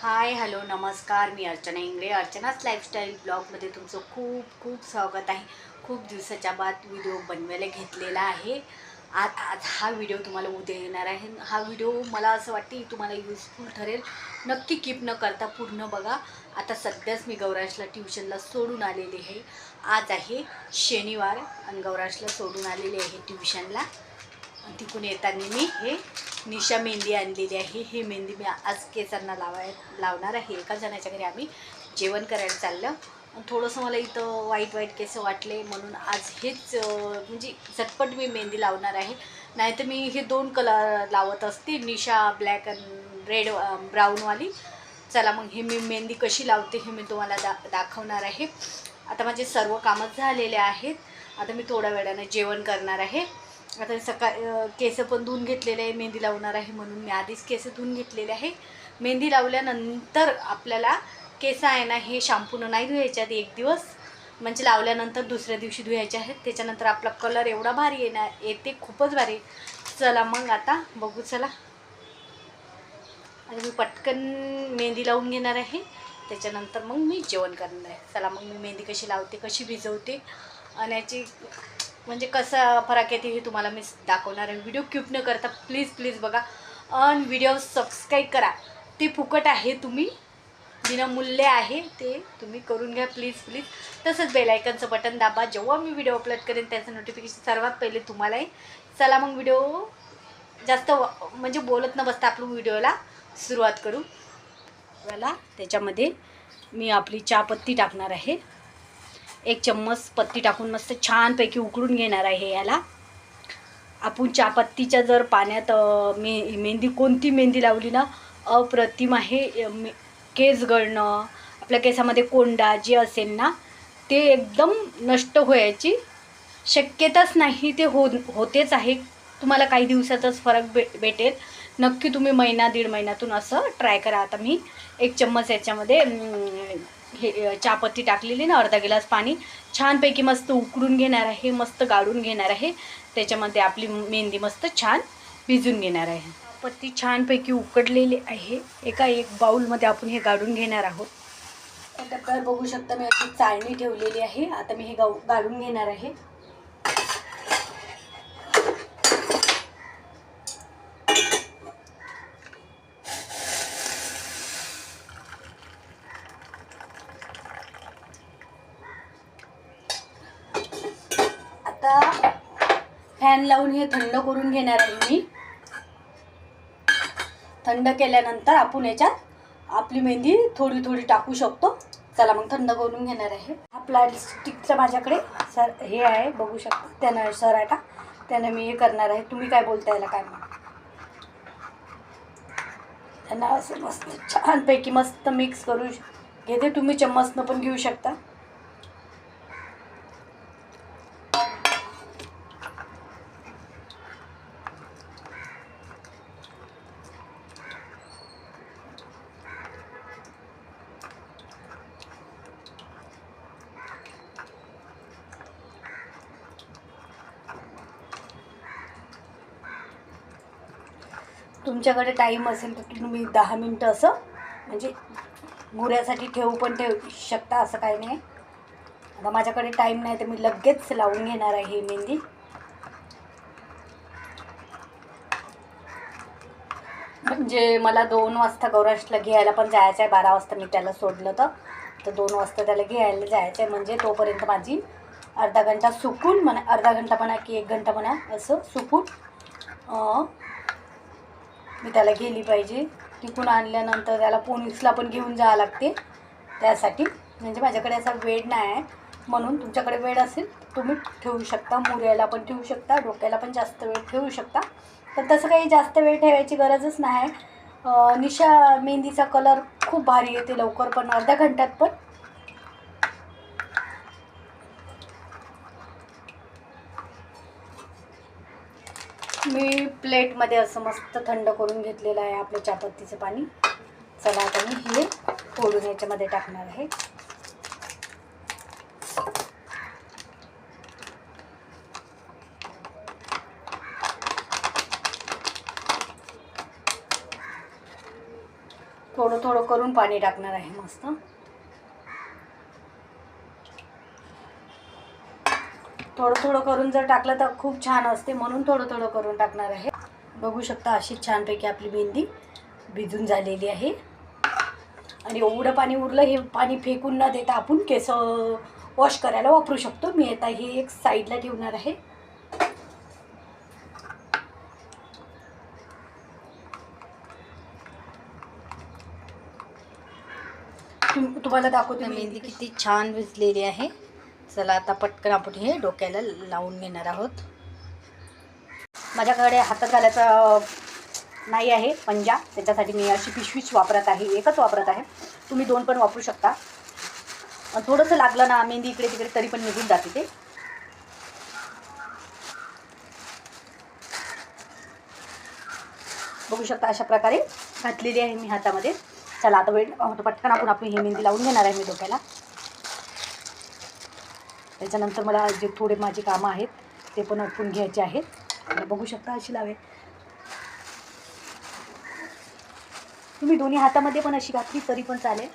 हाय hello नमस्कार. मी अर्चना इंगळे अर्चनाच लाईफस्टाईल ब्लॉगमध्ये तुमचं खूप खूप स्वागत आहे. खूप दिवसाच्या बाद व्हिडिओ बनवायला घेतलेला आहे. आज आज हा व्हिडिओ तुम्हाला उद्या येणार आहे. हा व्हिडिओ मला असं वाटते तुम्हाला युजफुल ठरेल. नक्की कीप न करता पूर्ण बघा. आता सध्याच मी गौराशला ट्युशनला सोडून आलेली आहे. आज आहे शनिवार आणि गौराशला सोडून आलेली आहे ट्युशनला तिकून येताना मी हे निशा मेहंदी आणलेली आहे. ही मेहंदी मी आज केसांना लावाय लावणार आहे. एका जणाच्या घरी आम्ही जेवण करायला चाललं. थोडंसं मला इथं वाईट वाईट केस वाटले. म्हणून आज हेच म्हणजे झटपट मी मेहंदी लावणार आहे. नाहीतर मी हे दोन कलर लावत असते. निशा ब्लॅक अँड रेड ब्राऊनवाली चला मग हे मी मेहंदी कशी लावते हे मी तुम्हाला दा दाखवणार आहे. आता माझे सर्व कामच झालेले आहेत. आता मी थोड्या वेळाने जेवण करणार आहे. आता सकाळ केस पण धुवून घेतलेले आहे मेहंदी लावणार आहे म्हणून. मी आधीच केस धुवून घेतलेले आहे. मेहंदी लावल्यानंतर आपल्याला केस आहे ना हे शॅम्पूनं नाही धुवायचे आहेत एक दिवस. म्हणजे लावल्यानंतर दुसऱ्या दिवशी धुवायचे आहेत. त्याच्यानंतर आपला कलर एवढा भारी येणार येते खूपच भारी. चला मग आता बघू चला. आणि मी पटकन मेहंदी लावून घेणार आहे. त्याच्यानंतर मग मी जेवण करणार आहे. चला मग मी मेहंदी कशी लावते कशी भिजवते आणि याची म्हणजे कसं फरक येते हे तुम्हाला मी दाखवणार आहे. व्हिडिओ क्यूप न करता प्लीज प्लीज बघा. अन व्हिडिओ सबस्क्राईब करा. ते फुकट आहे तुम्ही. विनामूल्य आहे ते तुम्ही करून घ्या प्लीज प्लीज तसंच बेलायकनचं बटन दाबा. जेव्हा मी व्हिडिओ अपलोड करेन त्याचं नोटिफिकेशन सर्वात पहिले तुम्हाला येईल. चला मग व्हिडिओ जास्त म्हणजे बोलत न बसता आपण व्हिडिओला सुरुवात करू. मला त्याच्यामध्ये मी आपली चहापत्ती टाकणार आहे. एक चम्मच पत्ती टाकून मस्त छानपैकी उकळून घेणार आहे याला. आपण चहापत्तीच्या जर पाण्यात मे मेहंदी कोणती मेहंदी लावली ना अप्रतिम आहे मे- केस गळणं आपल्या केसामध्ये कोंडा जे असेल ना ते एकदम नष्ट व्हायची शक्यताच नाही ते हो होतेच आहे. तुम्हाला काही दिवसातच फरक भे भेटेल. नक्की तुम्ही महिना दीड महिन्यातून असं ट्राय करा. आता मी एक चम्मच याच्यामध्ये हे चहापत्ती टाकलेली ना अर्धा गिलास पाणी. छानपैकी मस्त उकडून घेणार आहे मस्त गाळून घेणार आहे. त्याच्यामध्ये आपली मेहंदी मस्त छान भिजून घेणार आहे. पत्ती छानपैकी उकडलेली आहे. एका एक बाऊलमध्ये आपण हे गाळून घेणार आहोत. टप्प्यावर बघू शकता मी अशी चाळणी ठेवलेली आहे. आता मी हे गाऊ गाळून घेणार आहे. आता फॅन लावून हे थंड करून घेणार आहे मी. थंड केल्यानंतर आपण याच्यात आपली मेहंदी थोडी थोडी टाकू शकतो. चला मग थंड करून घेणार आहे. हा प्लास्टिकचा माझ्याकडे सर हे आहे बघू शकता. त्यानं सराटा त्यानं मी हे करणार आहे. तुम्ही काय बोलता याला काय मग त्यांना असं मस्त छानपैकी मस्त मिक्स करू घेते तुम्ही चम्मचनं पण घेऊ शकता. तुमच्याकडे टाईम असेल तर तुम्ही दहा मिनटं असं म्हणजे मुऱ्यासाठी ठेवू पण ठेवू शकता असं काही नाही. आता माझ्याकडे टाईम नाही तर मी लगेच लावून घेणार आहे ही मेहंदी. म्हणजे मला दोन वाजता गौराष्ट्रला घ्यायला पण जायचं आहे बारा वाजता मी त्याला सोडलं तर. तर दोन वाजता त्याला घ्यायला जायचं आहे म्हणजे तोपर्यंत माझी अर्धा घंटा सुकून म्हणा अर्धा घंटा म्हणा की एक घंटा म्हणा असं सुकून मी त्याला गेली पाहिजे. तिकून आणल्यानंतर त्याला पोनिक्सला पण घेऊन जावं लागते. त्यासाठी. म्हणजे माझ्याकडे असा वेळ नाही आहे. म्हणून तुमच्याकडे वेळ असेल तुम्ही ठेवू शकता. मुऱ्याला पण ठेवू शकता. डोक्याला पण जास्त वेळ ठेवू शकता. पण तसं काही जास्त वेळ ठेवायची गरजच नाही. निशा मेहंदीचा कलर खूप भारी येते लवकर पण. अर्ध्या घंट्यात पण. मी प्लेटमध्ये असं मस्त थंड करून घेतलेलं आहे आपलं चहापत्तीचं पाणी. चला आता मी हे फोडून याच्यामध्ये टाकणार आहे. थोडं थोडं करून पाणी टाकणार आहे मस्त. थोडं थोडं करून जर टाकलं तर खूप छान असते म्हणून थोडं थोडं करून टाकणार आहे. बघू शकता अशी छानपैकी आपली मेहंदी भिजून झालेली आहे. आणि एवढं पाणी उरलं हे पाणी फेकून न देता आपण केस वॉश करायला वापरू शकतो. मी आता हे एक साईडला ठेवणार आहे. तुम- तुम्हाला दाखवतो मेहंदी किती छान भिजलेली आहे. चला आता पटकन आपण हे डोक्याला लावून घेणार आहोत. माझ्याकडे हातात घालायचा नाही आहे पंजा. त्याच्यासाठी मी अशी पिशवीच वापरत आहे एकच वापरत आहे. तुम्ही दोन पण वापरू शकता. थोडंसं लागलं ना मेहंदी इकडे तिकडे तरी पण निघून जाते ते. बघू शकता अशा प्रकारे घातलेली आहे मी हातामध्ये. चला आता वेळ पटकन आपण आपली ही मेहंदी लावून घेणार आहे मी डोक्याला. त्याच्यानंतर मला जे थोडे माझे कामं आहेत ते पण आटपून घ्यायचे आहेत. बघू शकता अशी लावे. तुम्ही दोन्ही हातामध्ये पण अशी घातली तरी पण चालेल.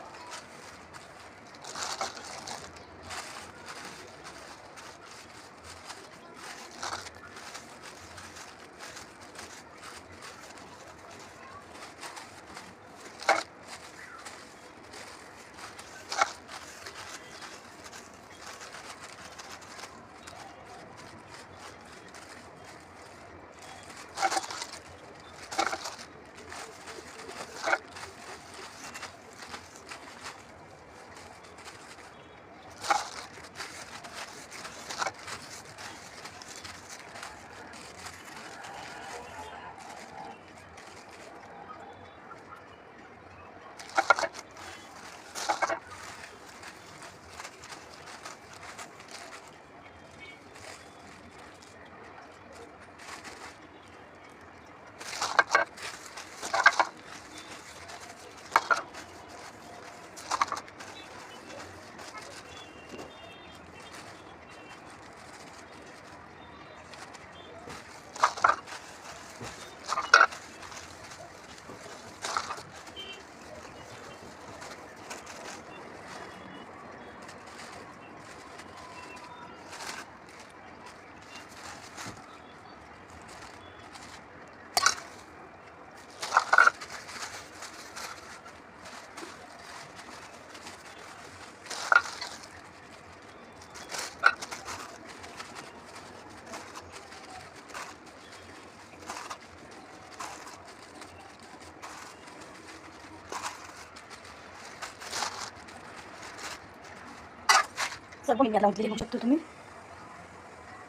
सर्व मेहंद्या लावून बघू शकतो तुम्ही?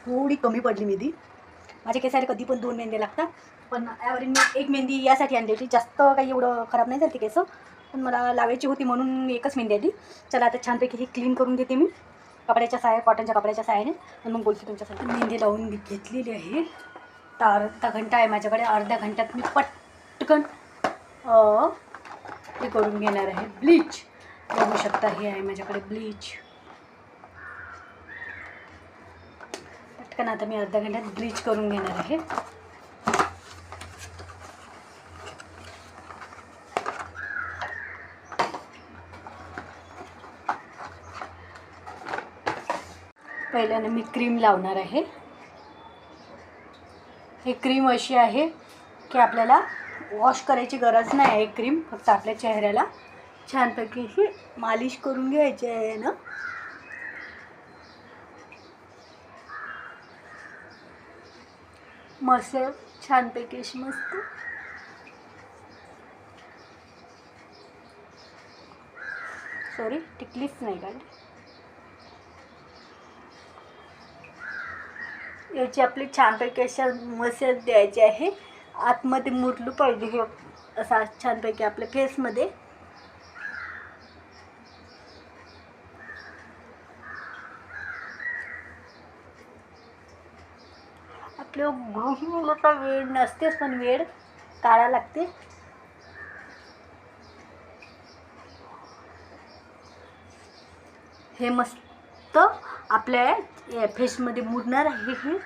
थोडी कमी पडली मेहंदी. माझ्या केसाला कधी पण दोन मेहंदी लागतात. पण यावरील मी एक मेहंदी यासाठी आणली होती जास्त काही एवढं खराब नाही झाली केस. पण मला लावायची होती म्हणून एकच मेहंदी आली चला आता छानपैकी ही क्लीन करून घेते मी. कपड्याच्या साह्या कॉटनच्या कपड्याच्या साह्याने. आणि मग बोलते तुमच्यासाठी मेहंदी लावून मी घेतलेली आहे. तर अर्धा घंटा आहे माझ्याकडे. अर्ध्या घंट्यात मी पटकन हे करून घेणार आहे. ब्लीच बघू शकता हे आहे माझ्याकडे ब्लीच पटकन आता मी अर्धा घंट्यात ब्लीच करून घेणार आहे. पहिल्यानं मी क्रीम लावणार आहे. ही क्रीम अशी आहे की आपल्याला वॉश करायची गरज नाही आहे क्रीम फक्त आपल्या चेहऱ्याला. छानपैकी ही मालिश करून घ्यायची आहे ना. मसल छानपैकी अशी मस्त. सॉरी टिकलीच नाही काढली याची आपली छानपैकी अशा मसल द्यायची आहे. आतमध्ये मुरलं पाहिजे हे असा छानपैकी आपल्या फेसमध्ये आपल्या गृहिणीला वेळ नसतेच पण वेळ काढा लागते. हे मस्त आपल्या या फेसमध्ये मुरणार आहे हे.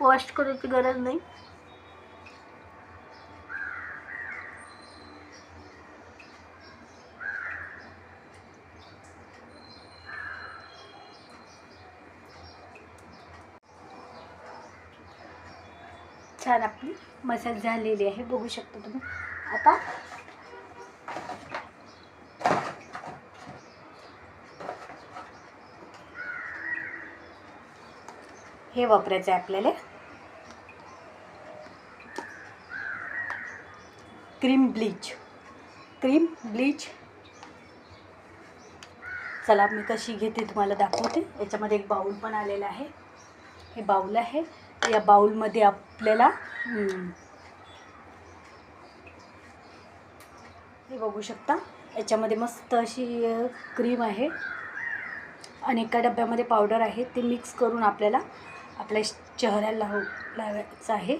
वॉश करायची गरज नाही. छान आपली मसाज झालेली आहे. बघू शकता तुम्ही. आता हे वापरायचं आहे आपल्याला. Cream bleach. Cream bleach. चला मी कशी घेते तुम्हाला दाखवते. याच्यामध्ये एक बाऊल पण आलेला आहे. हे बाऊल आहे. या बाऊलमध्ये आपल्याला हे बघू शकता. याच्यामध्ये मस्त अशी क्रीम आहे. आणि एका डब्यामध्ये पावडर आहे. ते मिक्स करून आपल्याला आपल्या चेहऱ्याला लाव लावायचं आहे.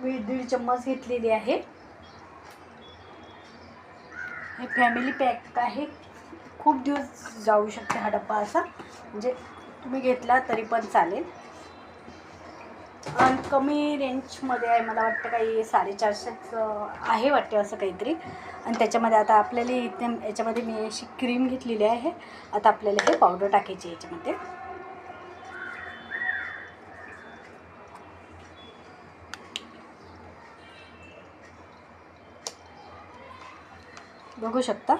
मी दीड चम्मच घेतलेली आहे. हे फॅमिली पॅक आहे. खूप दिवस जाऊ शकते हा डब्बा असा. म्हणजे तुम्ही घेतला तरी पण चालेल. आणि कमी रेंजमध्ये आहे मला वाटतं काही साडेचारशेच आहे वाटते असं काहीतरी. आणि त्याच्यामध्ये आता आपल्याला इथे याच्यामध्ये मी अशी क्रीम घेतलेली आहे. आता आपल्याला हे पावडर टाकायची याच्यामध्ये. बघू शकता.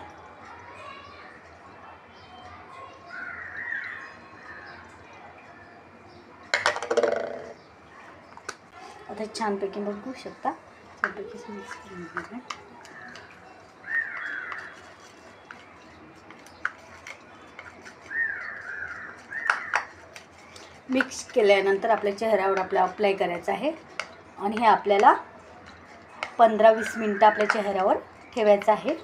आता छानपैकी बघू शकता. छानपैकी मिक्स करून घेऊया. मिक्स केल्यानंतर आपल्या चेहऱ्यावर आपल्या अप्लाय करायचं आहे. आणि हे आपल्याला पंधरा वीस मिनटं आपल्या चेहऱ्यावर ठेवायचं आहे.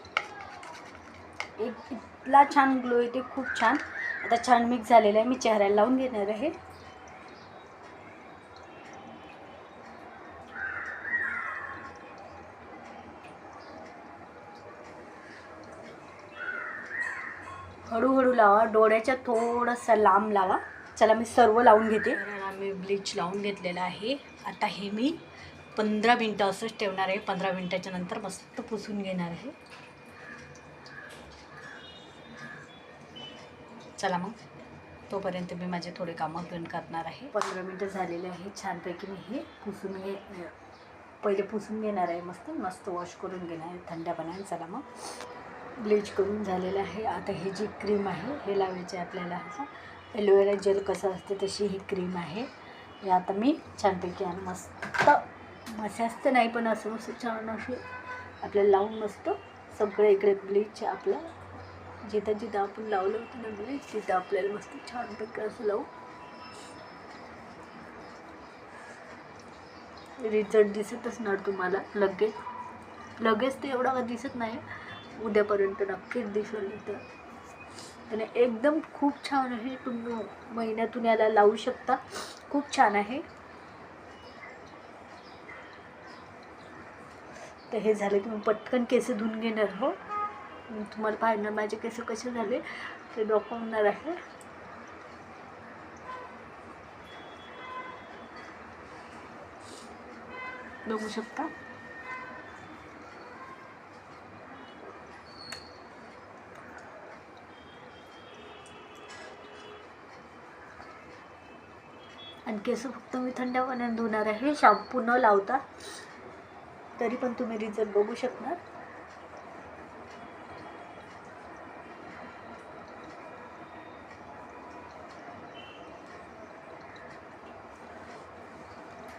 एक इतला छान ग्लो येते खूप छान. आता छान मिक्स झालेलं आहे. मी चेहऱ्याला लावून घेणार आहे. हळूहळू लावा. डोळ्याच्या थोडंसं लांब लावा. चला मी सर्व लावून घेते. मी ब्लीच लावून घेतलेलं आहे. आता हे मी पंधरा मिनटं असंच ठेवणार आहे. पंधरा मिनटाच्या नंतर मस्त पुसून घेणार आहे. चला मग. तोपर्यंत मी माझे थोडे कामं घेऊन करणार आहे. पंधरा मिनटं झालेले आहे. छानपैकी मी हे पुसून घे पहिले पुसून घेणार आहे. मस्त मस्त वॉश करून घेणार आहे. थंड पाण्याने चला मग. ब्लीच करून झालेलं आहे. आता ही जी क्रीम आहे हे लावायचे आपल्याला. असं एलोवेरा जेल कसं असते तशी ही क्रीम आहे. हे आता मी छानपैकी आणि मस्त मसाज नाही पण असं मस्त छान अशी आपल्याला लावून मस्त सगळं इकडे ब्लीच आपलं. जिथं जिथं आपण लावलं होतं ना ब्लीच तिथं आपल्याला मस्त छानपैकी असं लावू. रिझल्ट दिसत असणार तुम्हाला. लगेच लगेच ते एवढा दिसत नाही. उद्यापर्यंत नक्कीच दिसून येतं आणि एकदम खूप छान आहे. तुम्ही महिन्यातून याला लावू शकता. खूप छान आहे. तर हे झालं की मी पटकन केस धुवून घेणार हो. तुम्हाला पाहणार माझे केस कसे झाले ते दाखवणार आहे. बघू शकता? आणि केस फक्त मी थंड पाण्याने धुणार आहे. शॅम्पू न लावता. तरी पण तुम्ही रिझल्ट बघू शकणार.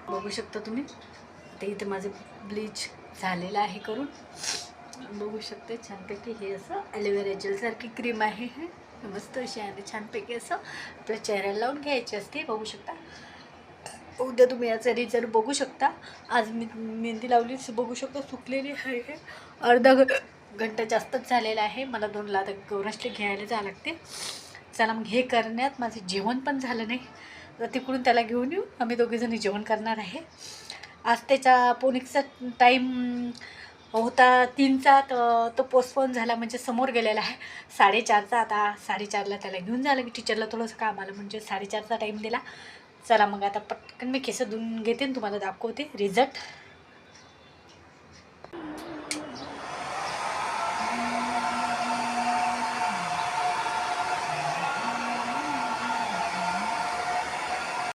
बघू शकता तुम्ही. ते इथे माझं ब्लीच झालेलं आहे करून. बघू शकते छानपैकी हे असं ॲलोवेरा जेलसारखी क्रीम आहे हे. मस्त अशी आहे छानपैकी असं आपल्या चेहऱ्याला लावून घ्यायची असते बघू शकता. उद्या तुम्ही याचा रिझल्ट बघू शकता. आज मी मेहंदी लावली बघू शकता सुकलेली आहे. अर्धा घंटा जास्तच झालेला आहे. मला दोन लादा गौरसले घ्यायला जावं लागते. चला मग हे करण्यात माझं जेवण पण झालं नाही. तर तिकडून त्याला घेऊन येऊ. आम्ही दोघीजणी जेवण करणार आहे. आज त्याच्या पोनिक्सचा टाईम होता तीनचा तर तो पोस्टपोन झाला म्हणजे समोर गेलेला आहे. साडेचारचा आता साडेचारला त्याला घेऊन झालं. की टीचरला थोडंसं काम आलं म्हणजे साडेचारचा टाईम दिला. चला मग आता पटकन मी केसं धुवून घेते तुम्हाला दाखवते रिझल्ट